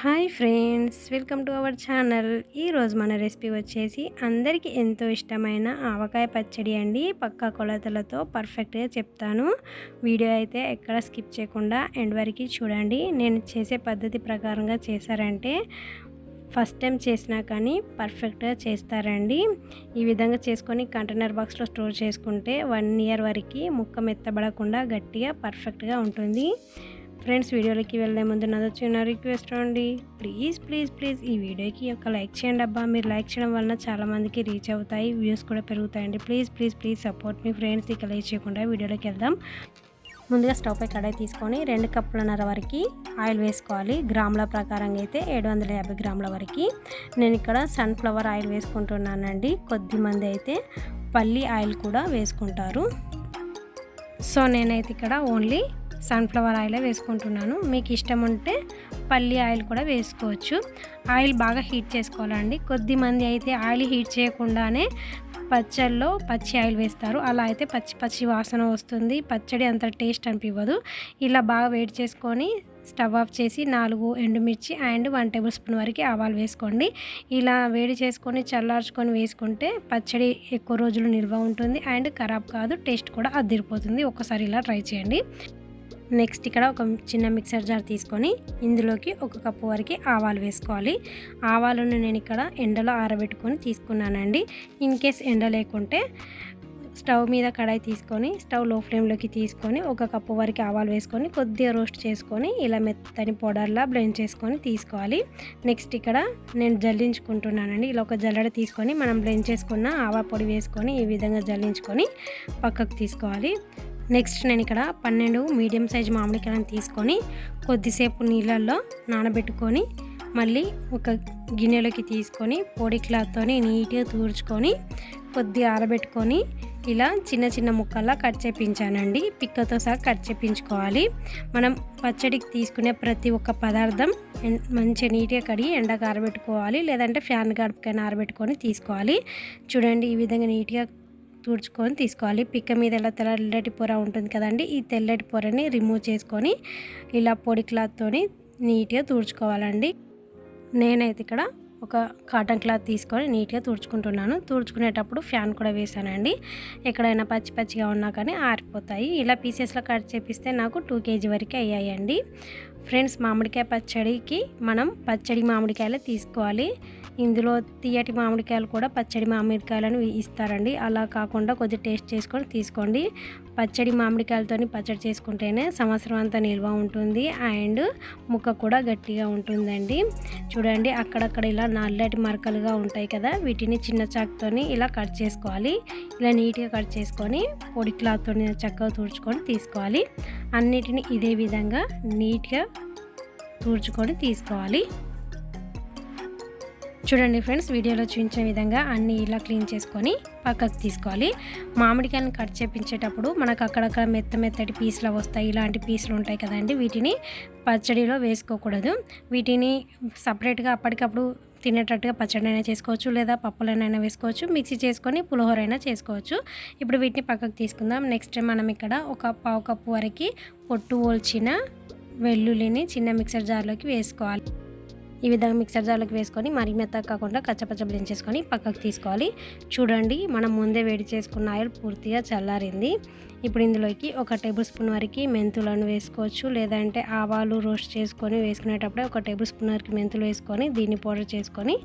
Hi friends welcome to our channel. ఈరోజు మన recipe వచ్చేసి అందరికీ ఎంతో ఇష్టమైన ఆవకాయ పచ్చడి అండి. పక్కా కొలతలతో పర్ఫెక్ట్గా చెప్తాను. వీడియో అయితే ఎక్కడ స్కిప్ చేయకుండా ఎండ్ వరకు చూడండి. నేను చేసే పద్ధతి ప్రకారంగా చేశారంటే ఫస్ట్ టైం చేసినా కానీ పర్ఫెక్ట్గా చేస్తారండి. ఈ విధంగా చేసుకొని కంటైనర్ బాక్స్లో స్టోర్ చేసుకుంటే వన్ ఇయర్ వరకు ముక్క మెత్తబడకుండా గట్టిగా పర్ఫెక్ట్గా ఉంటుంది. ఫ్రెండ్స్ వీడియోలోకి వెళ్ళే ముందు నాదో చిన్న రిక్వెస్ట్ అండి. ప్లీజ్ ప్లీజ్ ప్లీజ్ ఈ వీడియోకి ఒక లైక్ చేయండి అబ్బా. మీరు లైక్ చేయడం వలన చాలామందికి రీచ్ అవుతాయి వ్యూస్ కూడా పెరుగుతాయండి. ప్లీజ్ ప్లీజ్ ప్లీజ్ సపోర్ట్ మీ ఫ్రెండ్స్. ఇక లేట్ చేయకుండా వీడియోలోకి వెళ్దాం. ముందుగా స్టవ్ పై కడాయి తీసుకొని రెండు కప్పులన్నర వరకు ఆయిల్ వేసుకోవాలి. గ్రాముల ప్రకారంగా అయితే ఏడు వందల యాభై గ్రాముల వరకు. నేను ఇక్కడ సన్ఫ్లవర్ ఆయిల్ వేసుకుంటున్నానండి. కొద్ది మంది అయితే పల్లి ఆయిల్ కూడా వేసుకుంటారు. సో నేనైతే ఇక్కడ ఓన్లీ సన్ఫ్లవర్ ఆయిలే వేసుకుంటున్నాను. మీకు ఇష్టం ఉంటే పల్లి ఆయిల్ కూడా వేసుకోవచ్చు. ఆయిల్ బాగా హీట్ చేసుకోవాలండి. కొద్దిమంది అయితే ఆయిల్ హీట్ చేయకుండానే పచ్చళ్ళలో పచ్చి ఆయిల్ వేస్తారు. అలా అయితే పచ్చి పచ్చి వాసన వస్తుంది. పచ్చడి అంత టేస్ట్ అనిపించదు ఇలా బాగా వేడి చేసుకొని స్టవ్ ఆఫ్ చేసి నాలుగు ఎండుమిర్చి అండ్ వన్ టేబుల్ స్పూన్ వరకు ఆవాలు వేసుకోండి. ఇలా వేడి చేసుకొని చల్లార్చుకొని వేసుకుంటే పచ్చడి ఎక్కువ రోజులు నిల్వ ఉంటుంది. అండ్ ఖరాబ్ కాదు టేస్ట్ కూడా అదిరిపోతుంది. ఒకసారి ఇలా ట్రై చేయండి. నెక్స్ట్ ఇక్కడ ఒక చిన్న మిక్సర్ జార్ తీసుకొని ఇందులోకి ఒక కప్పు వరకు ఆవాలు వేసుకోవాలి. ఆవాలను నేను ఇక్కడ ఎండలో ఆరబెట్టుకొని తీసుకున్నానండి. ఇన్ కేస్ ఎండ లేకుంటే స్టవ్ మీద కడాయి తీసుకొని స్టవ్లో ఫ్లేమ్లోకి తీసుకొని ఒక కప్పు వరకు ఆవాలు వేసుకొని కొద్దిగా రోస్ట్ చేసుకొని ఇలా మెత్తని పౌడర్లా బ్లెండ్ చేసుకొని తీసుకోవాలి. నెక్స్ట్ ఇక్కడ నేను జల్లించుకుంటున్నానండి. ఇలా ఒక జల్లడ తీసుకొని మనం బ్లెండ్ చేసుకున్న ఆవా పొడి వేసుకొని ఈ విధంగా జల్లించుకొని పక్కకు తీసుకోవాలి. నెక్స్ట్ నేను ఇక్కడ పన్నెండు మీడియం సైజ్ మామిడికాయలను తీసుకొని కొద్దిసేపు నీళ్ళల్లో నానబెట్టుకొని మళ్ళీ ఒక గిన్నెలోకి తీసుకొని పొడి క్లాత్తో నీట్గా తూర్చుకొని కొద్దిగా ఆరబెట్టుకొని ఇలా చిన్న చిన్న ముక్కల్లా కట్ చేపించానండి. పిక్కతో సహా కట్ చేపించుకోవాలి. మనం పచ్చడికి తీసుకునే ప్రతి ఒక్క పదార్థం మంచిగా నీట్గా కడిగి ఎండకు ఆరబెట్టుకోవాలి. లేదంటే ఫ్యాన్ గడపకైనా ఆరబెట్టుకొని తీసుకోవాలి. చూడండి ఈ విధంగా నీట్గా తుడుచుకొని తీసుకోవాలి. పిక్క మీద ఇలా తెల్లటి పొర ఉంటుంది కదండి ఈ తెల్లటి పొరని రిమూవ్ చేసుకొని ఇలా పొడి క్లాత్తో నీట్గా తుడుచుకోవాలండి. నేనైతే ఇక్కడ ఒక కాటన్ క్లాత్ తీసుకొని నీట్గా తుడుచుకుంటున్నాను. తుడుచుకునేటప్పుడు ఫ్యాన్ కూడా వేసానండి. ఎక్కడైనా పచ్చి పచ్చిగా ఉన్నా కానీ ఆరిపోతాయి. ఇలా పీసెస్లో కట్ చేపిస్తే నాకు టూ కేజీ వరకు అయ్యాయండి. ఫ్రెండ్స్ మామిడికాయ పచ్చడికి మనం పచ్చడి మామిడికాయలు తీసుకోవాలి. ఇందులో తీయటి మామిడికాయలు కూడా పచ్చడి మామిడికాయలను ఇస్తారండి. అలా కాకుండా కొద్దిగా టేస్ట్ చేసుకొని తీసుకోండి. పచ్చడి మామిడికాయలతో పచ్చడి చేసుకుంటేనే సంవత్సరం అంతా నిల్వ ఉంటుంది. అండ్ ముక్క కూడా గట్టిగా ఉంటుందండి. చూడండి అక్కడక్కడ ఇలా నల్లటి మరకలుగా ఉంటాయి కదా వీటిని చిన్న చాకుతోని ఇలా కట్ చేసుకోవాలి. ఇలా నీట్గా కట్ చేసుకొని పొడి క్లాత్తో చక్కగా తుడుచుకొని తీసుకోవాలి. అన్నిటిని ఇదే విధంగా నీట్గా తుడుచుకొని తీసుకోవాలి. చూడండి ఫ్రెండ్స్ వీడియోలో చూపించిన విధంగా అన్ని ఇలా క్లీన్ చేసుకొని పక్కకు తీసుకోవాలి. మామిడికాయలను కట్ చేపించేటప్పుడు మనకు అక్కడక్కడ మెత్త మెత్తటి పీసులు వస్తాయి. ఇలాంటి పీసులు ఉంటాయి కదండి వీటిని పచ్చడిలో వేసుకోకూడదు. వీటిని సపరేట్గా అప్పటికప్పుడు తినేటట్టుగా పచ్చడినైనా చేసుకోవచ్చు లేదా పప్పులనైనా వేసుకోవచ్చు మిక్సీ చేసుకొని పులిహోర అయినా చేసుకోవచ్చు. ఇప్పుడు వీటిని పక్కకు తీసుకుందాం. నెక్స్ట్ మనం ఇక్కడ ఒక పావు కప్పు వరకు పొట్టు ఓల్చిన వెల్లుల్లిని చిన్న మిక్సర్ జార్లోకి వేసుకోవాలి. ఈ విధంగా మిక్సర్ జార్లోకి వేసుకొని మరి మెత్త కాకుండా కచ్చపచ్చ బ్లెండ్ చేసుకొని పక్కకు తీసుకోవాలి. చూడండి మనం ముందే వేడి చేసుకున్న ఆయిల్ పూర్తిగా చల్లారింది. ఇప్పుడు ఇందులోకి ఒక టేబుల్ స్పూన్ వరకు మెంతులను వేసుకోవచ్చు. లేదంటే ఆవాలు రోస్ట్ చేసుకొని వేసుకునేటప్పుడే ఒక టేబుల్ స్పూన్ వరకు మెంతులు వేసుకొని దీన్ని పౌడర్ చేసుకొని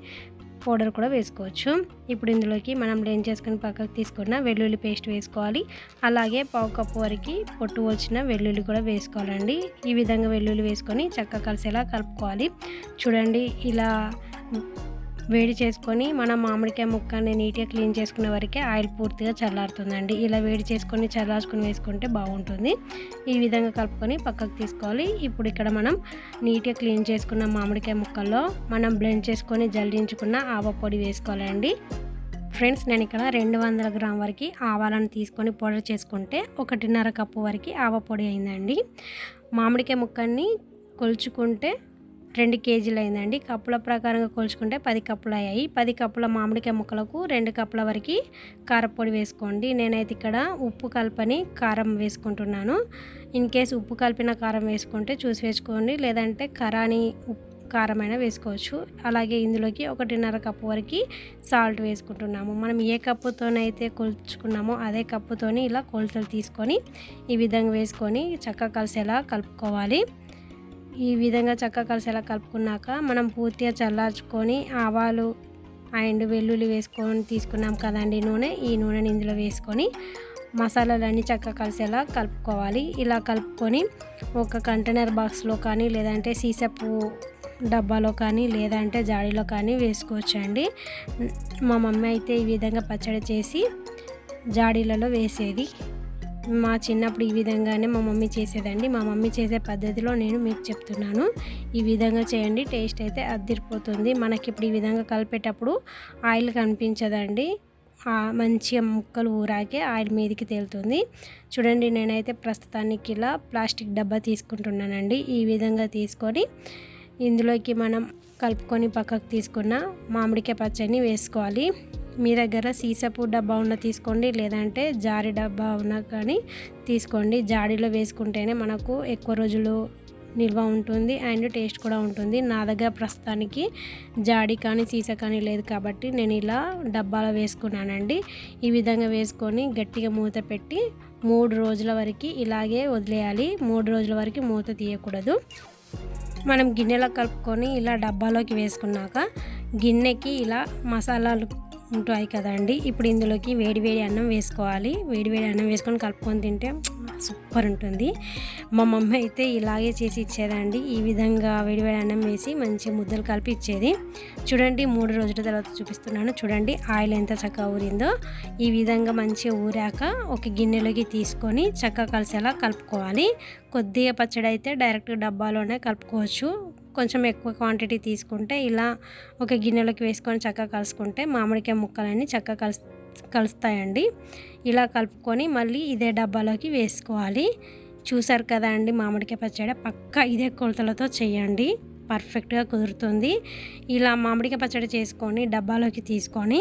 పౌడర్ కూడా వేసుకోవచ్చు. ఇప్పుడు ఇందులోకి మనం బ్లెండ్ చేసుకుని పక్కకు తీసుకున్న వెల్లుల్లి పేస్ట్ వేసుకోవాలి. అలాగే పావు కప్పు వరకు పొట్టు వచ్చిన వెల్లుల్లి కూడా వేసుకోవాలండి. ఈ విధంగా వెల్లుల్లి వేసుకొని చక్కగా కలిసేలా కలుపుకోవాలి. చూడండి ఇలా వేడి చేసుకొని మనం మామిడికాయ ముక్కని నీట్గా క్లీన్ చేసుకునే వరకే ఆయిల్ పూర్తిగా చల్లారుతుందండి. ఇలా వేడి చేసుకొని చల్లార్చుకొని వేసుకుంటే బాగుంటుంది. ఈ విధంగా కలుపుకొని పక్కకు తీసుకోవాలి. ఇప్పుడు ఇక్కడ మనం నీట్గా క్లీన్ చేసుకున్న మామిడికాయ ముక్కల్లో మనం బ్లెండ్ చేసుకొని జల్లించుకున్న ఆవ పొడి వేసుకోవాలండి. ఫ్రెండ్స్ నేను ఇక్కడ రెండు వందల గ్రామ్ వరకు ఆవాలను తీసుకొని పౌడర్ చేసుకుంటే ఒకటిన్నర కప్పు వరకు ఆవ పొడి అయిందండి. మామిడికాయ ముక్కని కొలుచుకుంటే రెండు కేజీలు అయిందండి. కప్పుల ప్రకారంగా కొలుచుకుంటే పది కప్పులు అయ్యాయి. పది కప్పుల మామిడికాయ ముక్కలకు రెండు కప్పుల వరకు కారపొడి వేసుకోండి. నేనైతే ఇక్కడ ఉప్పు కలపని కారం వేసుకుంటున్నాను. ఇన్ కేస్ ఉప్పు కలిపిన కారం వేసుకుంటే చూసి వేసుకోండి. లేదంటే కరాని కారమైనా వేసుకోవచ్చు. అలాగే ఇందులోకి ఒకటిన్నర కప్పు వరకు సాల్ట్ వేసుకుంటున్నాము. మనం ఏ కప్పుతోనైతే కొలుచుకున్నామో అదే కప్పుతోని ఇలా కొలతలు తీసుకొని ఈ విధంగా వేసుకొని చక్కగా కలిసేలా కలుపుకోవాలి. ఈ విధంగా చక్కగా కలిసేలా కలుపుకున్నాక మనం పూర్తిగా చల్లార్చుకొని ఆవాలు అండ్ వెల్లుల్లి వేసుకొని తీసుకున్నాం కదండి నూనె. ఈ నూనెని ఇందులో వేసుకొని మసాలాలన్నీ చక్కగా కలిసేలా కలుపుకోవాలి. ఇలా కలుపుకొని ఒక కంటైనర్ బాక్స్లో కానీ లేదంటే సీసపు డబ్బాలో కానీ లేదంటే జాడీలో కానీ వేసుకోవచ్చండి. మా మమ్మీ అయితే ఈ విధంగా పచ్చడి చేసి జాడీలలో వేసేది. మా చిన్నప్పుడు ఈ విధంగానే మా మమ్మీ చేసేదండి. మా మమ్మీ చేసే పద్ధతిలో నేను మీకు చెప్తున్నాను. ఈ విధంగా చేయండి టేస్ట్ అయితే అదిరిపోతుంది. మనకి ఇప్పుడు ఈ విధంగా కలిపేటప్పుడు ఆయిల్ కనిపించదండి. మంచిగా ముక్కలు ఊరాకే ఆయిల్ మీదకి తేలుతుంది. చూడండి నేనైతే ప్రస్తుతానికి ఇలా ప్లాస్టిక్ డబ్బా తీసుకుంటున్నానండి. ఈ విధంగా తీసుకొని ఇందులోకి మనం కలుపుకొని పక్కకు తీసుకున్న మామిడికాయ పచ్చడిని వేసుకోవాలి. మీ దగ్గర సీసపు డబ్బా ఉన్న తీసుకోండి లేదంటే జారి డబ్బా ఉన్నా కానీ తీసుకోండి. జాడీలో వేసుకుంటేనే మనకు ఎక్కువ రోజులు నిల్వ ఉంటుంది అండ్ టేస్ట్ కూడా ఉంటుంది. నా దగ్గర ప్రస్తుతానికి జాడి కానీ సీసా కానీ లేదు కాబట్టి నేను ఇలా డబ్బాలో వేసుకున్నానండి. ఈ విధంగా వేసుకొని గట్టిగా మూత పెట్టి మూడు రోజుల వరకు ఇలాగే వదిలేయాలి. మూడు రోజుల వరకు మూత తీయకూడదు. మనం గిన్నెలో కలుపుకొని ఇలా డబ్బాలోకి వేసుకున్నాక గిన్నెకి ఇలా మసాలాలు ఉంటాయి కదండి. ఇప్పుడు ఇందులోకి వేడివేడి అన్నం వేసుకోవాలి. వేడి వేడి అన్నం వేసుకొని కలుపుకొని తింటే సూపర్ ఉంటుంది. మా మమ్మీ అయితే ఇలాగే చేసి ఇచ్చేదండి. ఈ విధంగా వేడివేడి అన్నం వేసి మంచి ముద్దలు కలిపి ఇచ్చేది. చూడండి మూడు రోజుల తర్వాత చూపిస్తున్నాను. చూడండి ఆయిల్ ఎంత చక్కగా ఊరిందో. ఈ విధంగా మంచిగా ఊరాక ఒక గిన్నెలోకి తీసుకొని చక్కగా కలిసేలా కలుపుకోవాలి. కొద్దిగా పచ్చడి అయితే డైరెక్ట్ డబ్బాలోనే కలుపుకోవచ్చు. కొంచెం ఎక్కువ క్వాంటిటీ తీసుకుంటే ఇలా ఒక గిన్నెలోకి వేసుకొని చక్కగా కలుసుకుంటే మామిడికాయ ముక్కలన్నీ చక్కగా కలుసు కలుస్తాయండి. ఇలా కలుపుకొని మళ్ళీ ఇదే డబ్బాలోకి వేసుకోవాలి. చూసారు కదా అండి మామిడికాయ పచ్చడి పక్క ఇదే కొలతలతో చేయండి. పర్ఫెక్ట్గా కుదురుతుంది. ఇలా మామిడికాయ పచ్చడి చేసుకొని డబ్బాలోకి తీసుకొని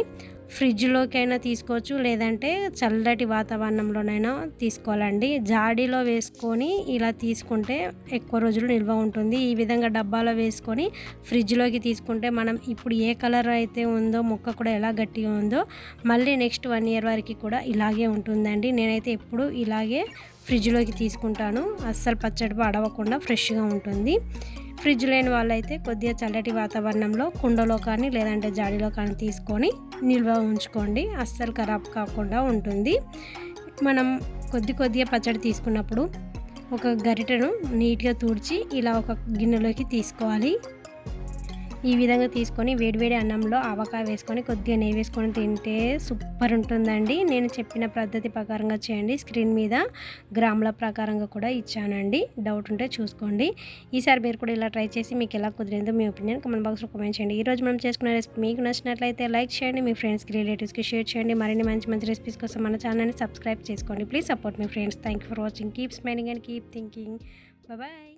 ఫ్రిడ్జ్లోకైనా తీసుకోవచ్చు లేదంటే చల్లటి వాతావరణంలోనైనా తీసుకోవాలండి. జాడీలో వేసుకొని ఇలా తీసుకుంటే ఎక్కువ రోజులు నిల్వ ఉంటుంది. ఈ విధంగా డబ్బాలో వేసుకొని ఫ్రిడ్జ్లోకి తీసుకుంటే మనం ఇప్పుడు ఏ కలర్ అయితే ఉందో మొక్క కూడా ఎలా గట్టిగా ఉందో మళ్ళీ నెక్స్ట్ వన్ ఇయర్ వరకు కూడా ఇలాగే ఉంటుందండి. నేనైతే ఎప్పుడు ఇలాగే ఫ్రిడ్జ్లోకి తీసుకుంటాను. అస్సలు పచ్చడి అడవకుండా ఫ్రెష్గా ఉంటుంది. ఫ్రిడ్జ్ లేని వాళ్ళైతే కొద్దిగా చల్లటి వాతావరణంలో కుండలో కానీ లేదంటే జాడీలో కానీ తీసుకొని నిల్వ ఉంచుకోండి. అస్సలు ఖరాబ్ కాకుండా ఉంటుంది. మనం కొద్ది కొద్దిగా పచ్చడి తీసుకున్నప్పుడు ఒక గరిటెను నీట్గా తుడిచి ఇలా ఒక గిన్నెలోకి తీసుకోవాలి. ఈ విధంగా తీసుకొని వేడివేడి అన్నంలో ఆవకాయ వేసుకొని కొద్దిగా నెయ్యి వేసుకొని తింటే సూపర్ ఉంటుందండి. నేను చెప్పిన పద్ధతి ప్రకారంగా చేయండి. స్క్రీన్ మీద గ్రాముల ప్రకారంగా కూడా ఇచ్చానండి. డౌట్ ఉంటే చూసుకోండి. ఈసారి మీరు కూడా ఇలా ట్రై చేసి మీకు ఎలా కుదిరిందో మీ ఒపీనియన్ కమెంట్ బాక్స్లో కామెంట్ చేయండి. ఈరోజు మనం చేసుకున్న రెసిపీ మీకు నచ్చినట్లయితే లైక్ చేయండి. మీ ఫ్రెండ్స్కి రిలేటివ్స్కి షేర్ చేయండి. మరిన్ని మంచి మంచి రెసిపీస్ కోసం మన ఛానల్ని సబ్స్క్రైబ్ చేసుకోండి. Please support me friends. Thank for watching keep smiling and keep thinking bye